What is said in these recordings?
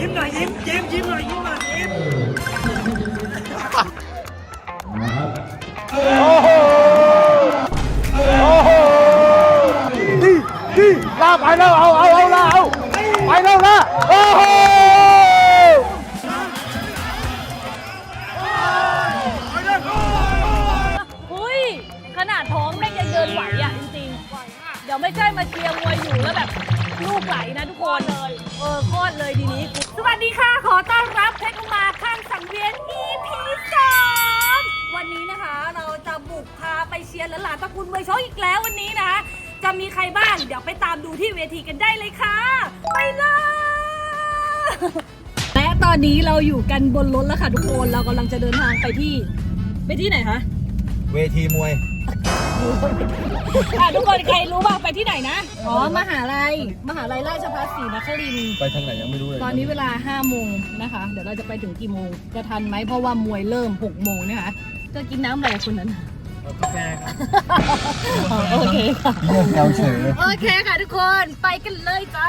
ยิ้มหน่อยยิ้มยิ้มยิ้มหน่อยยิ้มหน่อยยิ้มดีดีลาไปแล้วเอาเอาเอาลาเอาไปแล้วนะโอ้โหอุ้ยขนาดท้องแม่งยังเดินไหวอะจริงๆ เดี๋ยวไม่ใช่มาเชียร์มวยอยู่แล้วแบบลูกไหลนะทุกคนเลย เออคลอดเลยทีนี้ วัสดีค่ะ ขอต้อนรับเพชรอุมาข้างสังเวียน EP สามวันนี้นะคะ เราจะบุกพาไปเชียร์หลานๆตระกูลมวยชกอีกแล้ววันนี้นะคะจะมีใครบ้าง เดี๋ยวไปตามดูที่เวทีกันได้เลยค่ะ ไปเลยและตอนนี้เราอยู่กันบนรถแล้วค่ะทุกคน เรากำลังจะเดินทางไปที่ ไปที่ไหนคะ เวทีมวย อะทุกคนใครรู้บ้างไปที่ไหนนะ อ๋อ มหาลัย มหาลัยราชภัฏศรีนครินทร์ ไปทางไหนยังไม่รู้เลยตอนนี้เวลา5โมงนะคะ เดี๋ยวเราจะไปถึงกี่โมง จะทันไหมเพราะว่ามวยเริ่ม6โมงนะคะจะกินน้ำอะไรกับคนนั้นกาแฟครับอ๋อโอเคค่ะ เรื่องแนวเฉยเลย โอเคค่ะทุกคนไปกันเลยจ้า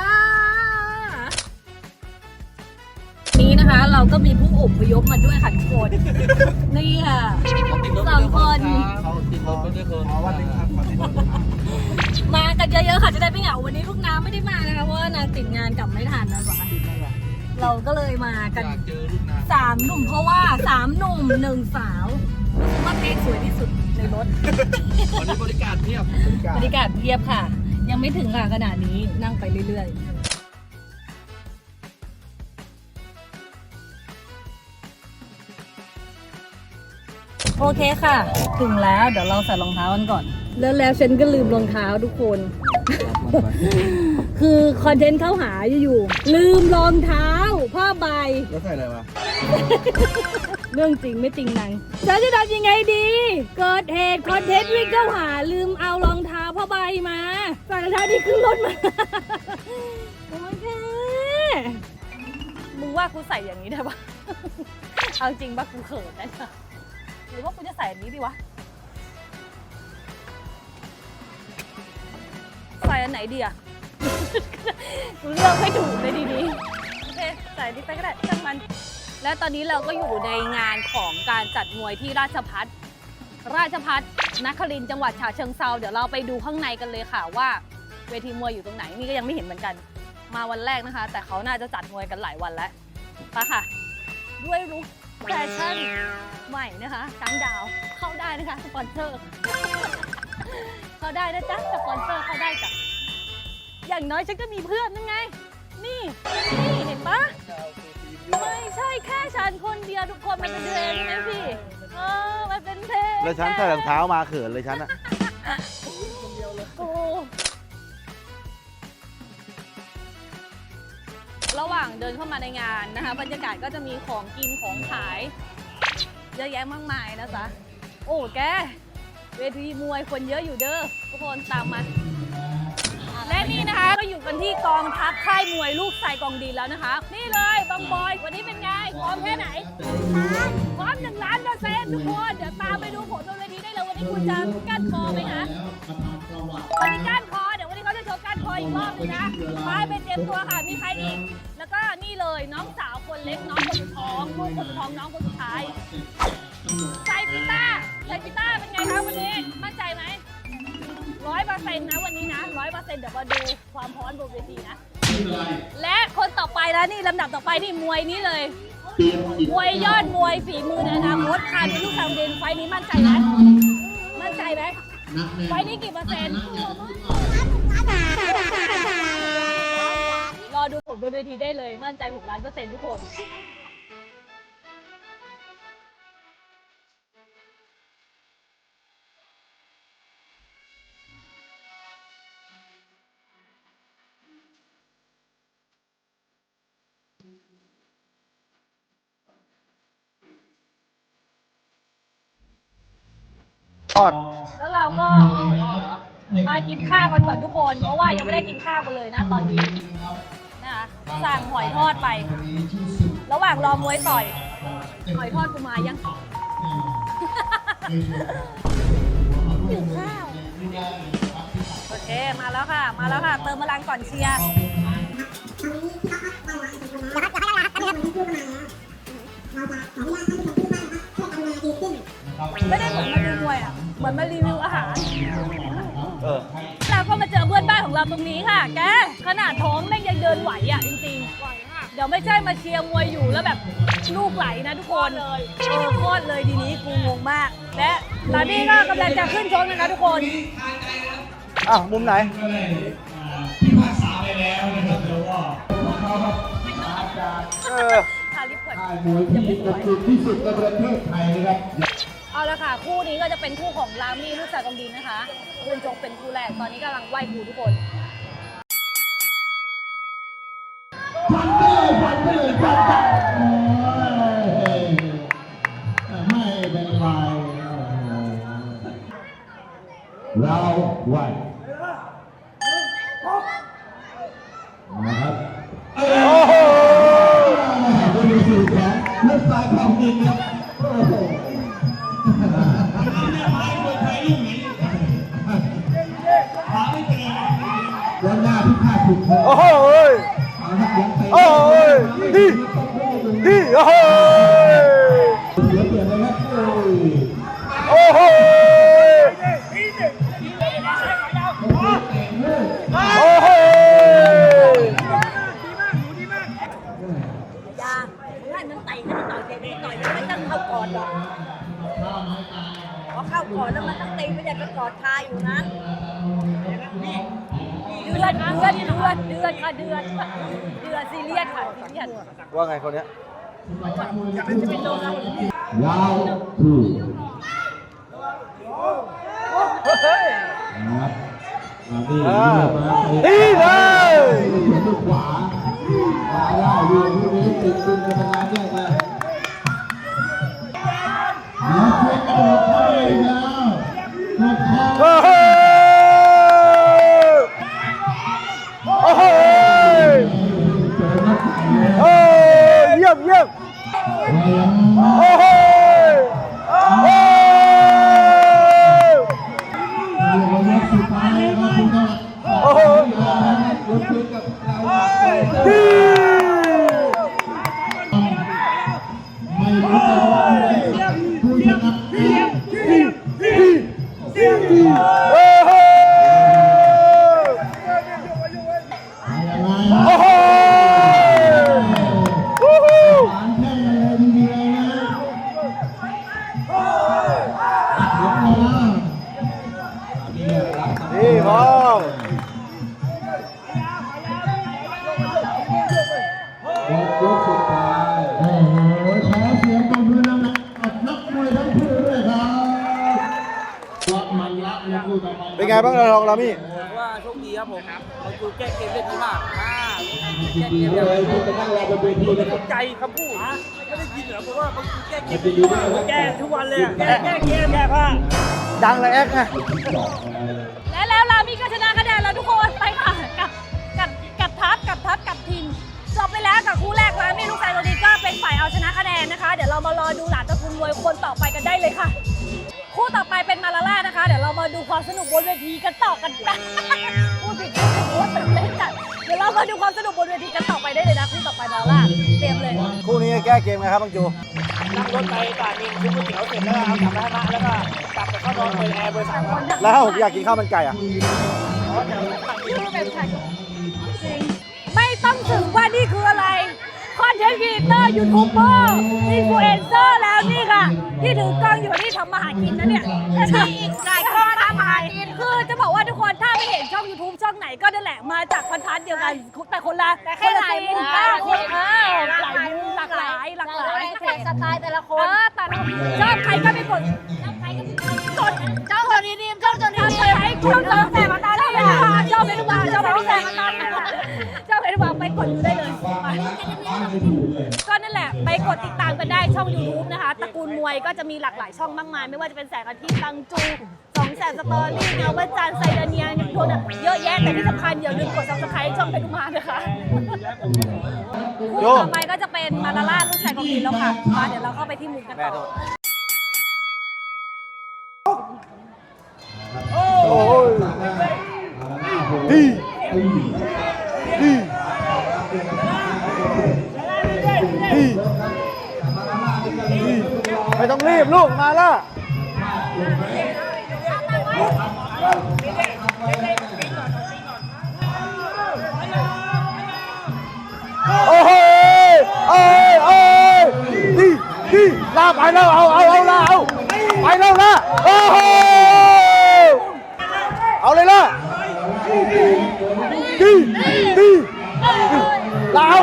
นี้นะคะเราก็มีผู้อพยพมาด้วยค่ะทุกคน นี่ค่ะสองคน เขา ติดรถไปด้วยคนอ๋อวันนี้ครับเขาติดรถมากันเยอะๆค่ะจะได้ไม่เหงาวันนี้ลูกน้ำไม่ได้มานะคะเพราะว่านางติดงานกลับไม่ทันนะคะเราก็เลยมากันอยากเจอลูกน้สามหนุ่มเพราะว่าสามหนุ่มหนึ่งสาวรู้สึกว่าเค้กสวยที่สุดในรถำวันนี้บริการเทียบ บรรยากาศเพียบค่ะ ยังไม่ถึงค่ะขนาดนี้นั่งไปเรื่อยๆ โอเคค่ะ ถึงแล้วเดี๋ยวเราใส่รองเท้ากันก่อน แล้วแล้วฉันก็ลืมรองเท้าทุกคน คือคอนเทนต์เข้าหาอยู่ๆลืมรองเท้าผ้าใบ แล้วใส่อะไรมาเรื่องจริงไม่จริงนังฉันจะทำยังไงดี เกิดเหตุคอนเทนต์วิ่งเข้าหาลืมเอารองเท้าผ้าใบมาใส่รองเท้าที่ขึ้นรถมาโอเคมึงว่ากูใส่อย่างนี้ได้ปะเอาจริงปะกูเขินนะเนี่ย หรือว่ากูจะใส่อันนี้ดีวะ ใส่อันไหนดีอะกูเลือกไม่ถูกเลยดีๆ โอเค ใส่อันนี้ไปก็ได้ช่างมัน และตอนนี้เราก็อยู่ในงานของการจัดมวยที่ราชพัฒราชพัฒนครินทร์จังหวัดฉะเชิงเซาเดี๋ยวเราไปดูข้างในกันเลยค่ะว่า เวทีมวยอยู่ตรงไหนนี่ก็ยังไม่เห็นเหมือนกัน มาวันแรกนะคะ แต่เขาน่าจะจัดมวยกันหลายวันแล้วไปค่ะ ด้วยลุค แฟชั่นใหม่นะคะช้างดาวเข้าได้นะคะสปอนเซอร์ เข้าได้นะจ๊ะสปอนเซอร์เข้าได้จ้ะอย่างน้อยฉันก็มีเพื่อนนั่นไง นี่นี่เห็นปะไม่ใช่แค่ฉันคนเดียวทุกคนมันเป็นเพลงนะพี่เออมันเป็นเพลงแล้วฉันใส่รองเท้ามาเขินเลยฉันอะโระหว่างเดินเข้ามาในงานนะคะ บรรยากาศก็จะมีของกินของขาย เยอะแยะมากมายนะจ๊ะโอ้แกเวทีมวยคนเยอะอยู่เด้อทุกคนตามมาและนี่นะคะก็อยู่กันที่กองทัพค่ายมวยลูกใส่กองดีแล้วนะคะ นี่เลยบางบอยวันนี้เป็นไงพร้อมแค่ไหนพร้อมหนึ่งล้านเปอร์เซ็นต์ทุกคนเดี๋ยวตามไปดูผลบนเวทีได้เลยวันนี้คุณจะก้านคอไหมคะวันนี้ก้านคอ เดี๋ยววันนี้เขาจะโชว์ก้านคออีกรอบนึงนะไปเป็นเตรียมตัวค่ะ มีใครอีก แล้วก็นี่เลยน้องสาวคนเล็กน้องคนสุดท้องลูกคนสุดท้องน้องคนสุดท้ายใส่พิต้าใส่พิต้าเป็นไงคะวันนี้ มั่นใจไหมร้อยเปอร์เซ็นต์นะวันนี้นะร้อยเปอร์เซ็นต์เดี๋ยวมาดูความพร้อมบนเวทีนะ และคนต่อไปแล้วนี่ลำดับต่อไปนี่มวยนี้เลย มวยยอดมวยฝีมือในอนาคตคานเป็นลูกสาวเดนไฟนี้มั่นใจไหมมั่นใจไหมไฟนี้กี่เปอร์เซ็นต์ รอดูผลบนเวทีได้เลย มั่นใจหกล้านเปอร์เซ็นต์ทุกคนทอด แล้วเราก็ มากินข้าวกันก่อนทุกคน เพราะว่ายังไม่ได้กินข้าวกันเลยนะตอนนี้นะคะสั่งหอยทอดไป ระหว่างรอมวยต่อย หอยทอดกูมายังหิวข้าวโอเค มาแล้วค่ะ มาแล้วค่ะ เติมพลังก่อนเชียร์ไม่ได้เหมือนมารีวิวอะ เหมือนมารีวิวอาหาร เออเราก็มาเจอเพื่อนบ้านของเราตรงนี้ค่ะ แก ขนาดท้องแม่งยังเดินไหวอะจริงๆเดี๋ยวไม่ใช่มาเชียร์มวยอยู่แล้วแบบลูกไหลนะทุกคนเลยเออคลอดเลยทีนี้กูงงมาก และลาบี้ก็กำลังจะขึ้นชกนะคะทุกคนอ้าวมุมไหนเออ ทาลิปก่อน ค่ายมวยที่มีกระจุที่สุดในประเทศไทยนะครับ เอาละค่ะ คู่นี้ก็จะเป็นคู่ของลามี่ลูกสาวกองดินนะคะคุณจงเป็นคู่แรกตอนนี้กำลังไหว้ครูทุกคนฟันไปเลยฟันไปเลยฟันไปโอ้ยไม่เป็นไรเราไหว อยเด็กต่อยยังไม่ต้องเข้าก่อนหรอกพอเข้าก่อนแล้วมันต้องตีไม่ได้ก็กอดคาอยู่นะเดือดเดือดเดือดเดือดค่ะเดือดเดือดซีเรียสค่ะซีเรียสว่าไงคนเนี้ยยาวถูกนะครับอ่านี่อ่าเลือกมาดีเลยเขียนด้วยขวาขวาได้ดูลูกนี้ติด ผู้ เป็นไงบ้างเราลองเรามี่ว่าโชคดีครับผมมันคือแก้เกมได้ดีมากอ่ายินดีด้วยที่จะนั่งรอบนเวทีนะครับใจคำพูดไม่ได้ยินเหรอเพราะว่ามันคือแก้เกยิมนดีด้วยครับแก้ทุกวันเลยอะแก้แก้เกมแก้ผ้าดังเลยแอ๊กไงและแล้วลามี่ก็ชนะคะแนนแล้วทุกคนไปค่ะกับกับกับทัพกับทัพกับทีมจบไปแล้วกับคู่แรกลามี่ลูกชายตัวนี้ก็เป็นฝ่ายเอาชนะคะแนนนะคะ เดี๋ยวเรามารอดูหลานตระกูลมวยคนต่อไปกันได้เลยค่ะ คู่ต่อไปเป็นมาลาล่านะคะ เดี๋ยวเรามาดูความสนุกบนเวทีกันต่อกันนะพูดผิดพูดตื่นเต้นจัดเดี๋ยวเรามาดูความสนุกบนเวทีกันต่อไปได้เลยนะคู่ต่อไปมาลาล่าเตรียมเลยคู่นี้แก้เกมไงครับบังจูนั่งรถไปตาดเองซื้อก๋วยเตี๋ยวเสร็จแล้วเอากลับมาให้มาแล้วก็กลับไปเข้านอนเปิดแอร์เบอร์สามวันแล้วถ้าผมอยากกินข้าวมันไก่อะไม่ต้องถึงว่านี่คืออะไรคอน เทนต์ครีเอเตอร์ยูทูบเบอร์อินฟลูเอนเซอร์แล้วนี่ค่ะ ที่ถือกล้องอยู่นี่ทำมาหากินนะเนี่ยหลายคนทำมาหากินคือจะบอกว่าทุกคนถ้าไม่เห็นช่อง YouTube ช่องไหนก็นั่นแหละมาจากคอนทันเดียวกันแต่คนละแต่แค่หลายมุมคนเออหลายมุมหลากหลายหลากหลายสไตล์แต่ละคเอนอแต่ละชอบใครก็ไปกดกดชอบตัวนี้ดีชอบตัวนี้ดีชอบตัวแต่มาตอนนี้ชอบเป็นลูกบาชอบเป็นลูกแต่มาตอนนี้ชอบเป็นลูกบาไปกดดูได้เลย ไปก็นั่นแหละไปกดติดตามกันได้ช่อง YouTube นะคะ ตระกูลมวยก็จะมีหลากหลายช่องมากมาย ไม่ว่าจะเป็นแสงอาทิตย์ตังจูสองแสนสตอรี่เงาวัจันทร์ไซเดเนียโดนเยอะแยะแต่ที่สำคัญอย่าลืมกด subscribe ช่องเป็นมานะคะคู่ต่อไปก็จะเป็นมาลาล่าลูกชายของกินแล้วค่ะมาเดี๋ยวเราเข้าไปที่มุมกันต่อโอ้ยดีดีดี ไม่ต้องรีบลูกมาละโอ้โหเอ้ยเอ้ยดีดีลาไปแล้วเอาเอาเอาละเอาไปแล้วละโอ้โหเอาเลยละดีดีลาเอา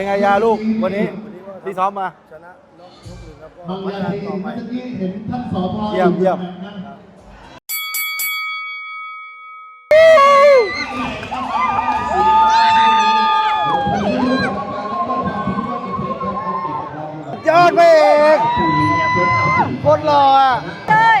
เป็นไงยาลูกวันนี้ที่ซ้อมมาบางเวทีเมื่อกี้เห็นท่านสพเยี่ยมเยี่ยมยอดไปเอกคนหล่ออะเลย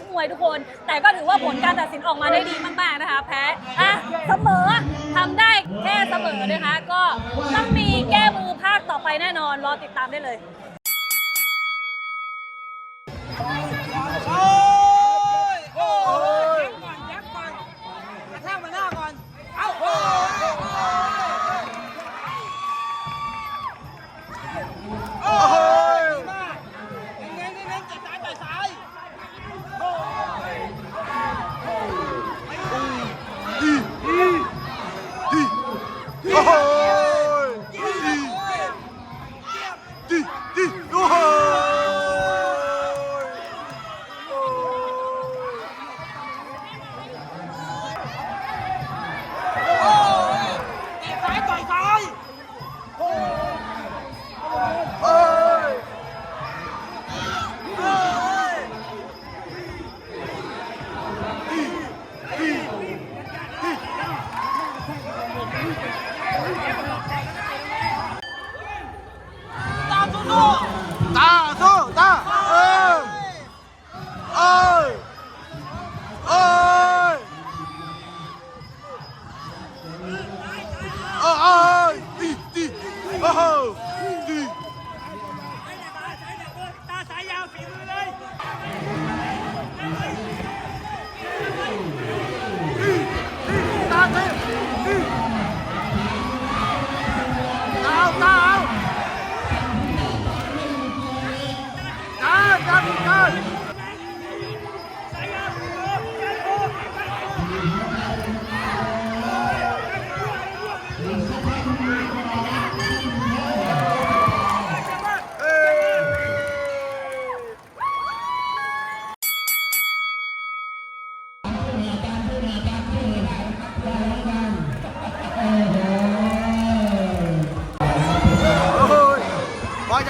งเชียร์ทั้งนักมวยทุกคน แต่ก็ถือว่าผลการตัดสินออกมาได้ดีมากๆนะคะ แพ้อะเสมอทำได้แค่เสมอนะคะ ก็ต้องมีแก้มือภาคต่อไปแน่นอนรอติดตามได้เลย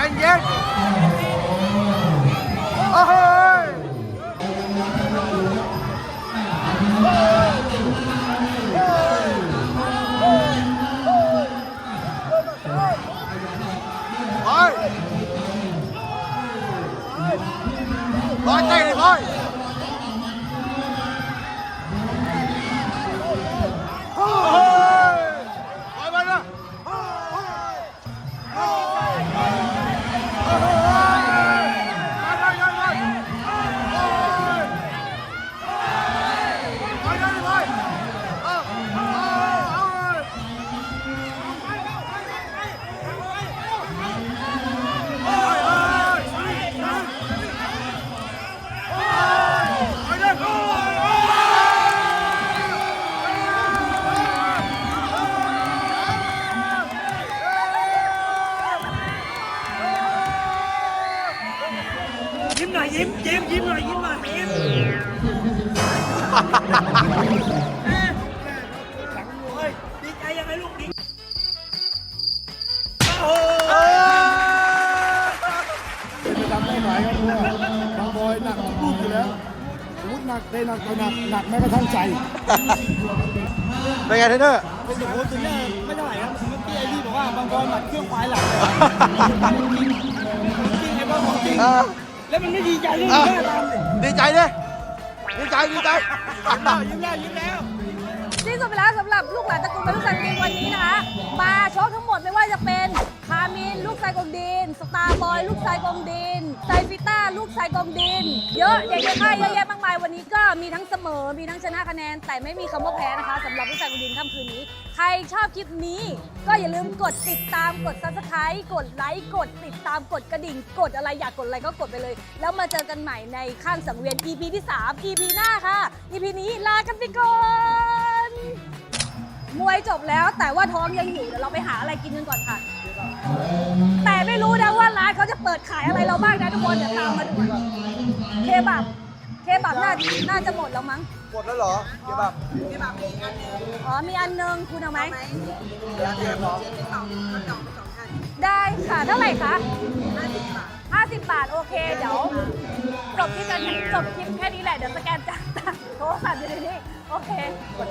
anh Giang ยิ้มหน่อยยิ้มยิ้มยิ้มหน่อยยิ้มหน่อยยิ้มเฮ้ยดีใจยังไงลูกดีโอ้โหจะทำได้ไหมครับเพราะว่าบางบอยหนักทุกลูกอยู่แล้วสมมติหนักได้หนักไปหนักหนักแม้กระทั่งใจเป็นไงเทรนเนอร์เป็นอย่างโอ้สุดแรกไม่เท่าไหร่ครับเมื่อกี้ไอ้พี่บอกว่าบางบอลหมัดเครื่องควายหลังเลยจริงไอ้บอลของจริง แล้วมันไม่ดีใจเลยหน้าตามเลยดีใจดิดีใจดีใจยิ้มแล้วยิ้มแล้วที่สุดไปแล้วสำหรับลูกหลานตระกูลเป็นลูกชายกงดินวันนี้นะคะมาโชคทั้งหมดไม่ว่าจะเป็นคามิน ลูกชายกองดิน สตาร์บอย ลูกชายกองดินไซฟิต้า ลูกชายกองดิน เยอะเด็กเยอะมากเยอะแยะมากมาย วันนี้ก็มีทั้งเสมอ มีทั้งชนะคะแนน แต่ไม่มีคำว่าแพ้นะคะสำหรับลูกชายกองดินค่ำคืนนี้ ใครชอบคลิปนี้ ก็อย่าลืมกดติดตาม กด subscribe กดไลค์ กดติดตาม กดกระดิ่ง กดอะไรอยากกดอะไรก็กดไปเลย แล้วมาเจอกันใหม่ในข้างสังเวียน EP ที่ 3 EP หน้าค่ะ EP นี้ลากันไปก่อนมวยจบแล้วแต่ว่าท้องยังอยู่เดี๋ยวเราไปหาอะไรกินกันก่อนค่ะ แต่ไม่รู้นะว่าร้านเขาจะเปิดขายอะไรเราบ้างนะทุกคนเดี๋ยวตามมาดูเคบับ เคบับน่าน่าจะหมดแล้วมั้ง หมดแล้วเหรอเดี๋ยวแบบอ๋อ มีอันนึงคุณเอาไหมได้ค่ะ เท่าไหร่คะ50 บาท โอเค เดี๋ยวจบคลิปกันจบคลิปแค่นี้แหละ เดี๋ยวสแกนจ่ายตังค์โทรศัพท์อยู่ในนี้ โอเค